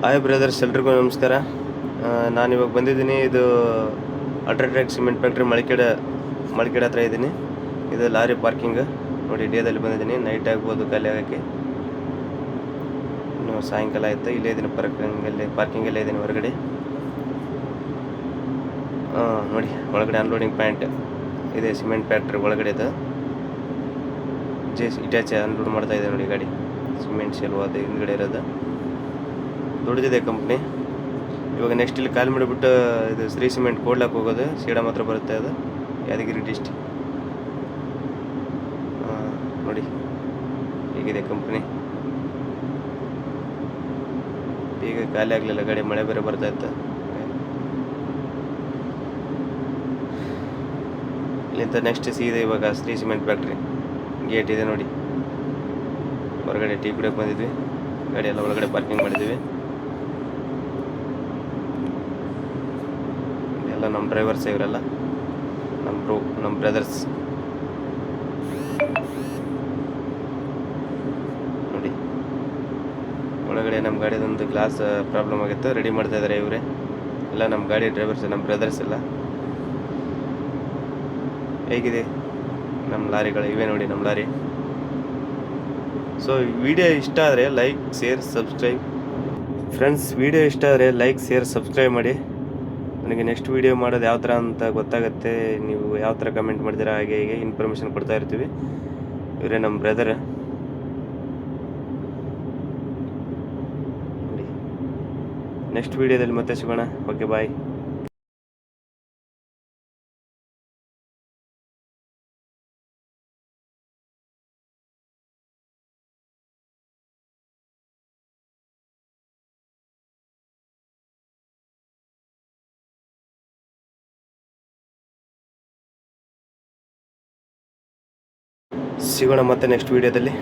Hi brothers ಎಲ್ರಿಗೂ ನಮಸ್ಕಾರ. ನಾನು ಇವಾಗ ಬಂದಿದ್ದೀನಿ. ಇದು ಅಲ್ಟ್ರಾಟ್ರ್ಯಾಕ್ ಸಿಮೆಂಟ್ ಫ್ಯಾಕ್ಟ್ರಿ ಮಳಿಕೆಡೆ ಮಳಿಕೆಡೆ ಹತ್ರ ಇದ್ದೀನಿ. ಇದು ಲಾರಿ ಪಾರ್ಕಿಂಗ್ ನೋಡಿ ಡೇದಲ್ಲಿ ಬಂದಿದ್ದೀನಿ. ನೈಟ್ ಆಗ್ಬೋದು, ಖಾಲಿ ಆಗೋಕ್ಕೆ. ಇನ್ನು ಸಾಯಂಕಾಲ ಆಯಿತು. ಇಲ್ಲೇ ಇದ್ದೀನಿ ಪಾರ್ಕಿಂಗಲ್ಲಿ ಪಾರ್ಕಿಂಗಲ್ಲೇ ಇದ್ದೀನಿ ಹೊರಗಡೆ. ಹಾಂ ನೋಡಿ, ಒಳಗಡೆ ಅನ್ಲೋಡಿಂಗ್ ಪ್ಯಾಂಟ್ ಇದೆ ಸಿಮೆಂಟ್ ಫ್ಯಾಕ್ಟ್ರಿ ಒಳಗಡೆ ಇದು. ಜೆ ಇಟ್ಯಾಚೆ ಅನ್ಲೋಡ್ ಮಾಡ್ತಾ ಇದೆ ನೋಡಿ, ಗಾಡಿ. ಸಿಮೆಂಟ್ ಶೆಲ್ವ ಅದು ಹಿಂದ್ಗಡೆ ಇರೋದು. ದೊಡ್ಡದಿದೆ ಕಂಪ್ನಿ ಇವಾಗ ನೆಕ್ಸ್ಟ್ ಇಲ್ಲಿ ಕಾಲ್ ಮಾಡಿಬಿಟ್ಟು ಇದು ಶ್ರೀ ಸಿಮೆಂಟ್ ಕೋಡ್ಲಕ್ಕೆ ಹೋಗೋದು, ಸೀಡಾ ಮಾತ್ರ ಬರುತ್ತೆ ಅದು, ಯಾದಗಿರಿ ಡಿಸ್ಟಿಕ್ ನೋಡಿ, ಹೇಗಿದೆ ಕಂಪ್ನಿ ಈಗ ಖಾಲಿ ಆಗಲಿಲ್ಲ ಗಾಡಿ, ಮಳೆ ಬೇರೆ ಬರ್ತಾ ಇತ್ತು. ಇಲ್ಲಿಂದ ನೆಕ್ಸ್ಟ್ ಸೀದೆ ಇವಾಗ ಶ್ರೀ ಸಿಮೆಂಟ್ ಫ್ಯಾಕ್ಟ್ರಿ ಗೇಟ್ ಇದೆ ನೋಡಿ. ಹೊರಗಡೆ ಟೀ ಕುಡಿಯೋಕೆ ಬಂದಿದ್ವಿ. ಗಾಡಿ ಎಲ್ಲ ಒಳಗಡೆ ಪಾರ್ಕಿಂಗ್ ಮಾಡಿದ್ವಿ. ಎಲ್ಲ ನಮ್ಮ ಡ್ರೈವರ್ಸ್ ಇವರೆಲ್ಲ, ನಮ್ಮ ಬ್ರೋ, ನಮ್ಮ ಬ್ರದರ್ಸ್. ನೋಡಿ, ಒಳಗಡೆ ನಮ್ಮ ಗಾಡಿದೊಂದು ಗ್ಲಾಸ್ ಪ್ರಾಬ್ಲಮ್ ಆಗಿತ್ತು ರೆಡಿ ಮಾಡ್ತಾ ಇದ್ದಾರೆ ಇವರೇ. ಎಲ್ಲ ನಮ್ಮ ಗಾಡಿ ಡ್ರೈವರ್ಸ್, ನಮ್ಮ ಬ್ರದರ್ಸ್ ಎಲ್ಲ. ಹೇಗಿದೆ ನಮ್ಮ ಲಾರಿಗಳು? ಇವೆ ನೋಡಿ ನಮ್ಮ ಲಾರಿ. ಸೊ ವಿಡಿಯೋ ಇಷ್ಟ ಆದರೆ like share subscribe friends video ಇಷ್ಟ ಆದರೆ ಲೈಕ್ ಶೇರ್ ಸಬ್ಸ್ಕ್ರೈಬ್ ಮಾಡಿ. ನನಗೆ ನೆಕ್ಸ್ಟ್ ವಿಡಿಯೋ ಮಾಡೋದು ಯಾವ ಥರ ಅಂತ ಗೊತ್ತಾಗುತ್ತೆ, ನೀವು ಯಾವ ಥರ ಕಮೆಂಟ್ ಮಾಡಿದಿರ ಹಾಗೆ ಹೀಗೆ ಇನ್ಫಾರ್ಮೇಷನ್ ಕೊಡ್ತಾ ಇರ್ತೀವಿ. ಇವರೇ ನಮ್ಮ ಬ್ರದರ್ ನೆಕ್ಸ್ಟ್ ವಿಡಿಯೋದಲ್ಲಿ ಮತ್ತೆ ಸಿಗೋಣ. ಓಕೆ ಬಾಯ್ ಸಿಗೋಣ ಮತ್ತೆ ನೆಕ್ಸ್ಟ್ ವಿಡಿಯೋದಲ್ಲಿ